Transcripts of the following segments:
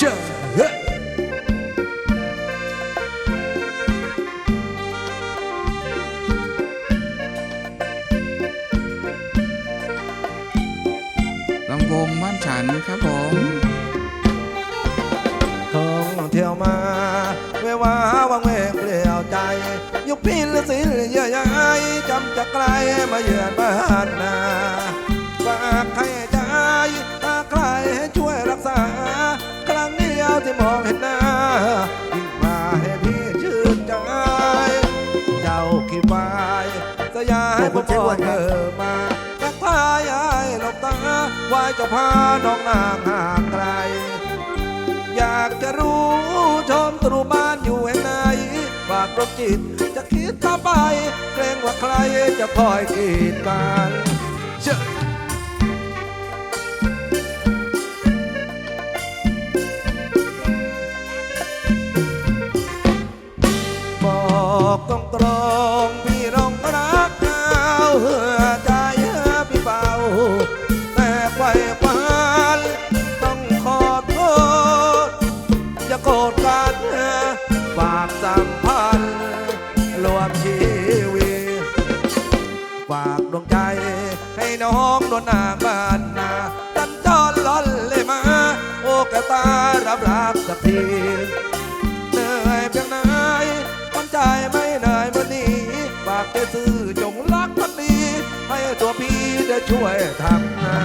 เชื่อเฮ้ยลำวงบ้านฉันครับผมท่องเที่ยวมาเววาวังเวงเปลี่ยวใจ ยุคพินและศิลเยื่อใยจำจากไกลมาเยือนบ้านนา เดียวที่มองเห็นหน้ายิ่งมาให้พี่ชื่นใจ เจ้าขี้วายสยายผมพ่อเธอมาทักทายไอ้หลบตาวายจ้าพาน้องนางห่างไกล อยากจะรู้ชมตรูบ้านอยู่แห่งไหนฝากรบจิตจะคิดต่อไป เกรงว่าใครจะคอยกีดกันเชื่อ เหนื่อยเพียงไหนคนใจไม่เหนื่อยวันนี้ฝากใจซื่อจงรักมันดีให้ตัวพี่ได้ช่วยทำนา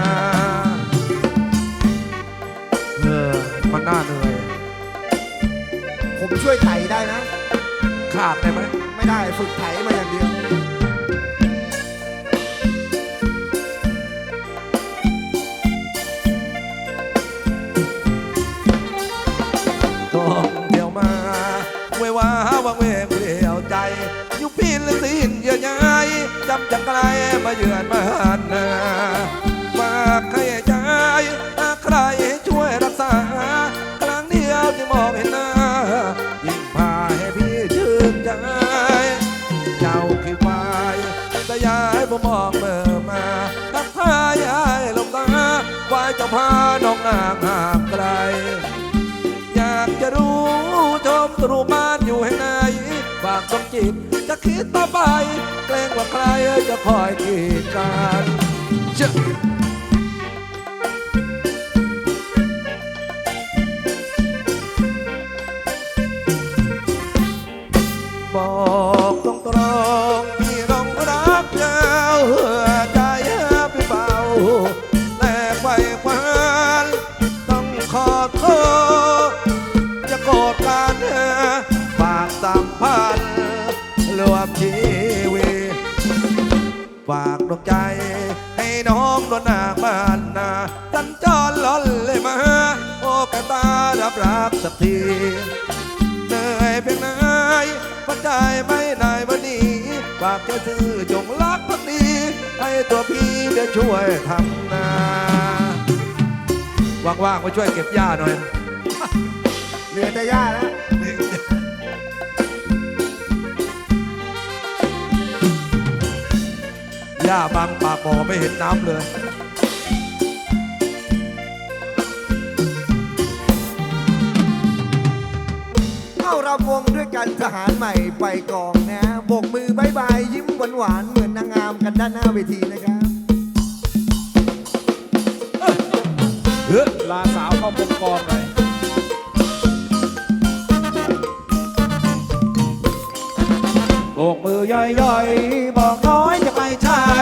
เออมันน่าเหนื่อย ผมช่วยไถได้นะ ขาดได้ไหมไม่ได้ฝึกไถมาอย่างเดียว จำจากไกลมาเยือนบ้านนาฝากให้ใจใครช่วยรักษา ครั้งเดียวที่มองเห็นหน้ายิ่งพาให้พี่ชื่นใจ เจ้าขี้ควายสยายผมมองเมื่อมาทักทายไอ้ลมตาควายจะพาน้องนางห่างไกล อยากจะรู้ชมตรูบ้านอยู่แห่งไหน ฝากสมจิตจะคิดต่อไป เกรงว่าใครจะคอยกีดกันเชื่อบอกตรงตรงๆพี่น้องากดวงใจ ให้น้องโดนนาบ้านนาสัญจรล่อนเลยมา โอ้กระตารับรักสักทีเหนื่อยเพียงไหนปัจจัยไม่นายวันนี้ฝากใจซื่อจงรักพักดี ให้ตัวพี่ได้ช่วยทำนาว่างๆมาช่วยเก็บหญ้าหน่อยเหลือแต่ย่าแล้ว หญ้าบางปากบ่อไม่เห็นน้ำเลยเข้ารำวงด้วยกันทหารใหม่ไปกองนะโบกมือบายบายยิ้มหวานหวานๆเหมือนนางงามกันด้านหน้าเวทีนะครับลาสาวเข้าปกกองหน่อยโบกมือย่อยๆ บอกน้อยจะไปช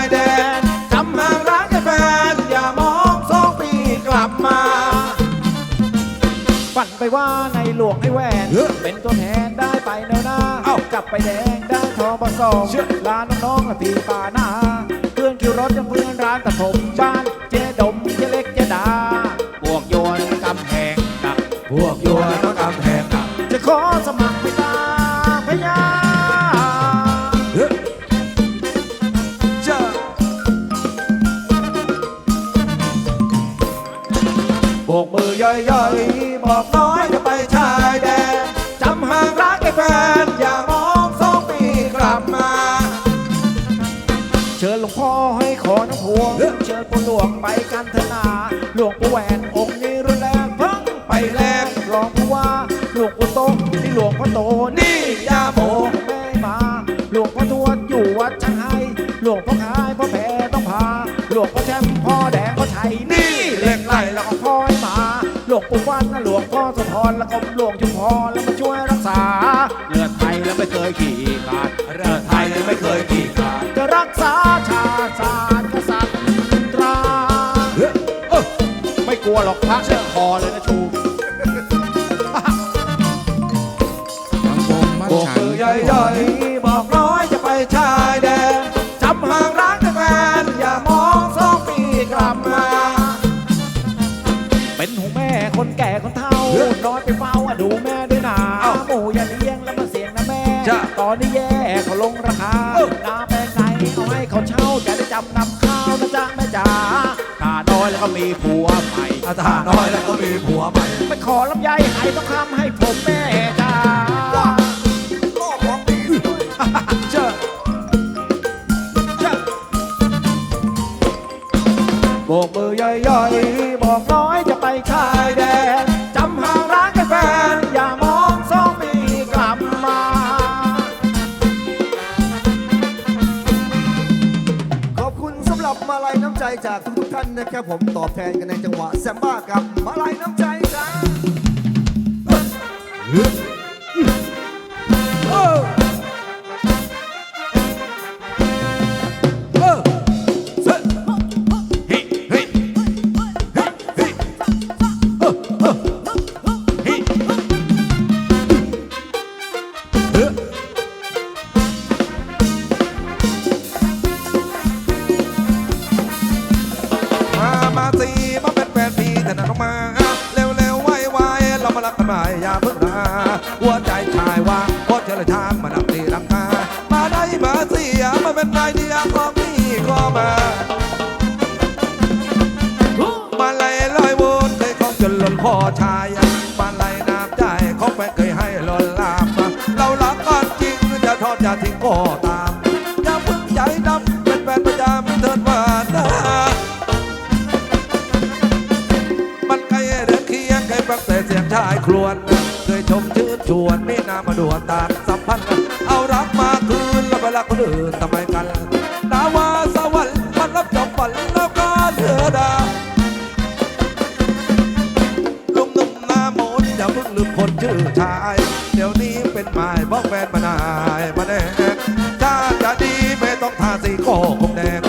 ายแดนจำห่างรักแฟนอย่ามองสองปีกลับมา ฝันไปว่าในหลวงไอ้แหวนเฮ้ยเป็นตัวแทนได้ไปเนอหน้าเอ้าจับไปแดงได้ทอบสองเชื่อ ลาน้องๆละตีป่าหน้าเพื่อนคิวรถยังเพื่อนร้านตัดผม บกมือย่อยๆบอกน้อยจะไปชายแดนจำห่างรักไอ้แฟน อย่ามองสองปีกลับมา เชิญหลวงพ่อให้ขอน้ำพวงเชิญปู่หลวงไปกันเถอะนา หลวงปู่แหวนองค์นี้รุนแรงเพิ่งไปแลกพ่อโตนี่ยาโมแม่มา หลวงพ่อทวดอยู่วัดช่างไห้หลวงพ่อคายพ่อแพรต้องพา หลวงพ่อแชมพ่อแดงพ่อชัยนี่เล หลวงปู่ฟันะหลวงพ่อสะทอนแล้วก็หลวงชุมพรแล้วมาช่วยรักษาเลือดไทยแล้วไม่เคยขี่ขาดเลือดไทยแล้วไม่เคยขี่ขาดจะรักษาชาติศาสตร์กษัตริย์ตราไม่กลัวหรอกพระเชื่อคอเลย ตอนนี้แย่เขาลงราคาน้าแม่ไก่เอาให้เขาเช่าจะได้จำนำข้าวนะจ๊ะแม่จ๋าตาน้อยแล้วก็มีผัวใหม่อาตาน้อยแล้วก็มีผัวใหม่ไปขอลำไยไหต้องคำให้ผมแม่จ้าก็ของดีด้วยเจ้าเจ้าโบกมือใหญ่ๆบอก ท่านนะครับผมตอบแทนกันในจังหวะแซมบ้ากับมาลายน้ำใจจ้า เป็นนาเดียของพี่ก็มามาไล่ลอยวนเคยของจนหล่นคอชายมาไล่น้ำใจของแฟนเคยให้หล่นลามเรารักกันจริงจะทอดจะทิ้งก็ตามอย่าพิ่งใจดำเป็นแฟนประจำเถิดว่านะมันใกล้เดินเคียงเคยฟังแต่เสียงชายครวญเคยชมชื่นชวนไมีนามาดวนตาสัมพันธ์เอารักมาคืน รักคนอื่นทำไมกันนาวาสวรรค์มันรับจบฝันแล้วก็เถือดาลุงหนุ่มหน้ามนอย่าเพิ่งลืมคนชื่อชาย เดี๋ยวนี้เป็นหมายบอกแฟนมานายมาแน่ถ้าจะดีไม่ต้องทาสีโคคงแดง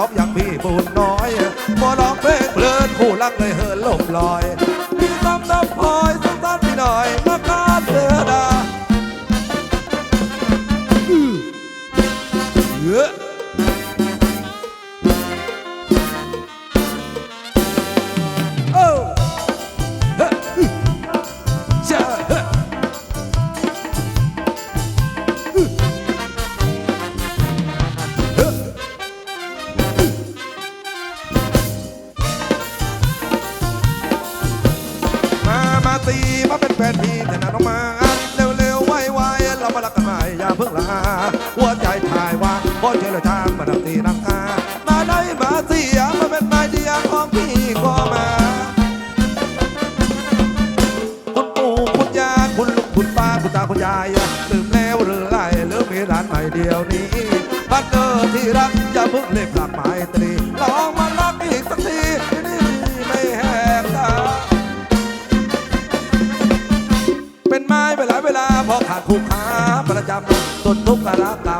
องอย่างพี่บุญน้อยพอร้องเพลงเพลินคู่รักเลยเฮินลมลอย เพราะเจอทางมาดับตีนังกามาได้มาเสียมาเป็นนายเดียของพี่ก็มา คุณปู่คุณย่าคุณลุงคุณป้าคุณตาคุณยายตื่นแล้วหรือไรหรือมีร้านใหม่เดียวนี้พันเนอร์ที่รักอย่าเพิ่งเล็บหลักไม้ตรีลองมารักอีกสักทีนี่ไม่แหกตาเป็นไม้เวลาเวลาพอขาดคู่ค้าประจำต้นทุกข์กรกรรมไม่มี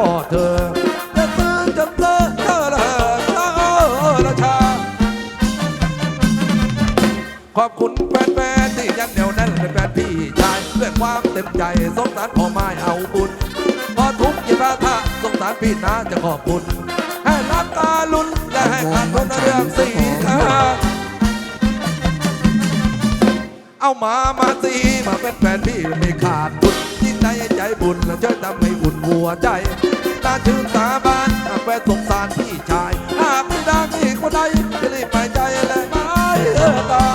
องไม่อเธอจะซื้อจะเจอเธอละเธอละชา ขอบคุณแฟนๆที่ยังเหนียวแน่นเป็นแฟนพี่ชายด้วยความเต็มใจสงสารพ่อไม้เอาบุญพอทุกข์ยิบราทะสงสารพี่นาจะขอบคุณให้รักตาลุ้นและให้ขาดทุนเรื่องสีทาเอามามาสีมาเป็นแฟนพี่ไม่ขาดทุน ใจใจบุญช่วยทำให้อุ่นหัวใจตาชื่นสาบานหาแฟนสงสารพี่ชาย หากไม่ดังอีกคนใดจะรีบไปใจเลยไม้ตา